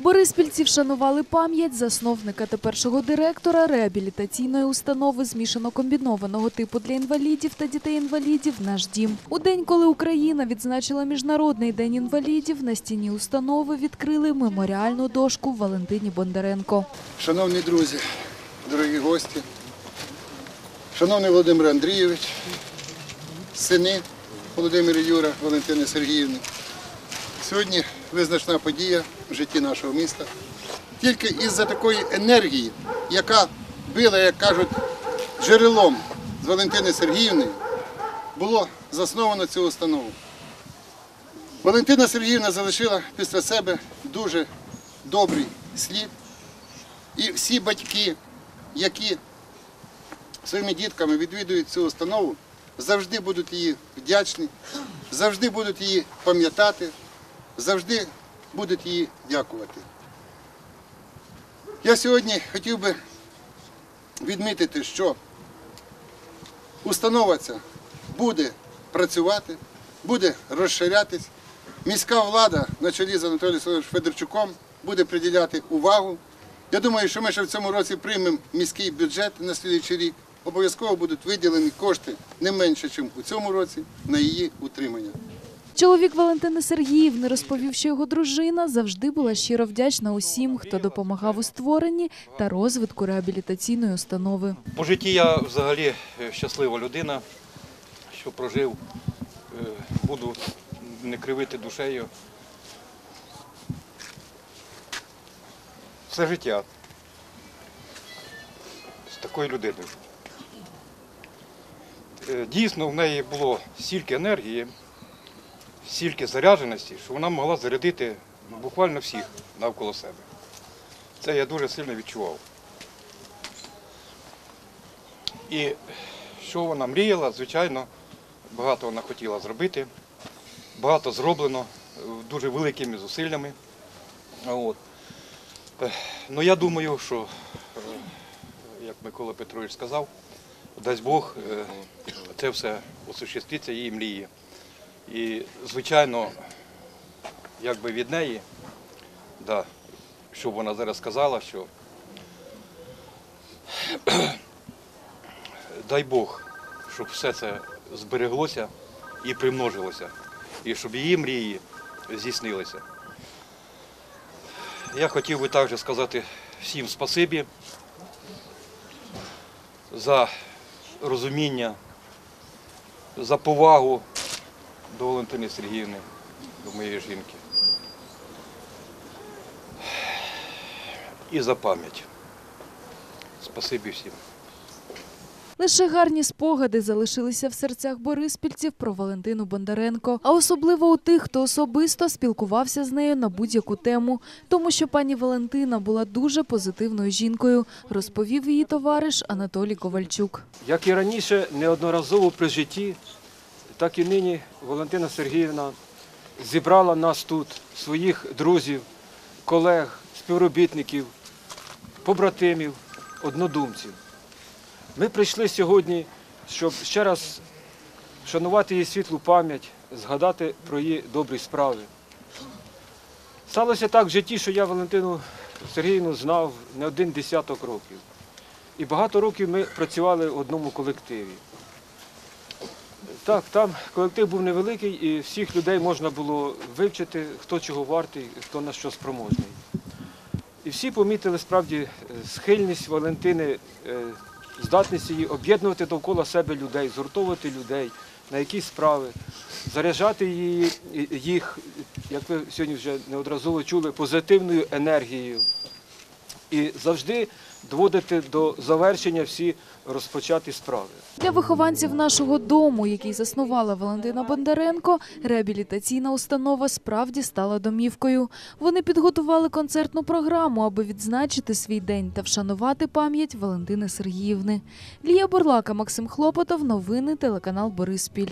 Бориспільці вшанували пам'ять засновника та першого директора реабілітаційної установи змішано комбінованого типу для інвалідів та дітей-інвалідів «Наш дім». У день, коли Україна відзначила Міжнародний день інвалідів, на стіні установи відкрили меморіальну дошку Валентині Бондаренко. Шановні друзі, дорогі гості, шановний Володимир Андрійович, сини Володимир і Юра, Валентини Сергіївни. Сьогодні визначна подія в житті нашого міста. Тільки із-за такої енергії, яка била, як кажуть, джерелом з Валентини Сергіївни, було засновано цю установу. Валентина Сергіївна залишила після себе дуже добрий слід. І всі батьки, які своїми дітками відвідують цю установу, завжди будуть її вдячні, завжди будуть її пам'ятати, завжди будуть їй дякувати. Я сьогодні хотів би відмітити, що установа ця буде працювати, буде розширятись. Міська влада на чолі з Анатолієм Олександровичем Федорчуком буде приділяти увагу. Я думаю, що ми ще в цьому році приймемо міський бюджет на слідуючий рік. Обов'язково будуть виділені кошти не менше, ніж у цьому році, на її утримання. Чоловік Валентини Сергіївни розповів, що його дружина завжди була щиро вдячна усім, хто допомагав у створенні та розвитку реабілітаційної установи. По житті я взагалі е, щаслива людина, що прожив, е, буду не кривити душею. Все життя з такою людиною. Е, Дійсно, в неї було стільки енергії, стільки зарядженості, що вона могла зарядити ну, буквально всіх навколо себе. Це я дуже сильно відчував. І що вона мріяла, звичайно, багато вона хотіла зробити, багато зроблено дуже великими зусиллями. От. Ну, я думаю, що, як Микола Петрович сказав, дасть Бог, е, це все осуществиться її мрії. І, звичайно, якби від неї, да, що вона зараз сказала, що дай Бог, щоб все це збереглося і примножилося, і щоб її мрії здійснилися. Я хотів би також сказати всім спасибі за розуміння, за повагу до Валентини Сергіївни, до моєї жінки. І за пам'ять. Спасибі всім. Лише гарні спогади залишилися в серцях бориспільців про Валентину Бондаренко, а особливо у тих, хто особисто спілкувався з нею на будь-яку тему, тому що пані Валентина була дуже позитивною жінкою, розповів її товариш Анатолій Ковальчук. Як і раніше, неодноразово при житті, так і нині Валентина Сергіївна зібрала нас тут, своїх друзів, колег, співробітників, побратимів, однодумців. Ми прийшли сьогодні, щоб ще раз вшанувати її світлу пам'ять, згадати про її добрі справи. Сталося так в житті, що я Валентину Сергіївну знав не один десяток років. І багато років ми працювали в одному колективі. Так, там колектив був невеликий, і всіх людей можна було вивчити, хто чого вартий, хто на що спроможний. І всі помітили справді е, схильність Валентини, е, здатність її об'єднувати довкола себе людей, згуртовувати людей на якісь справи, заряджати її, їх, як ви сьогодні вже неодноразово чули, позитивною енергією і завжди доводити до завершення всі розпочаті справи. Для вихованців нашого дому, який заснувала Валентина Бондаренко, реабілітаційна установа справді стала домівкою. Вони підготували концертну програму, аби відзначити свій день та вшанувати пам'ять Валентини Сергіївни. Лія Бурлака, Максим Хлопотов, новини телеканал Бориспіль.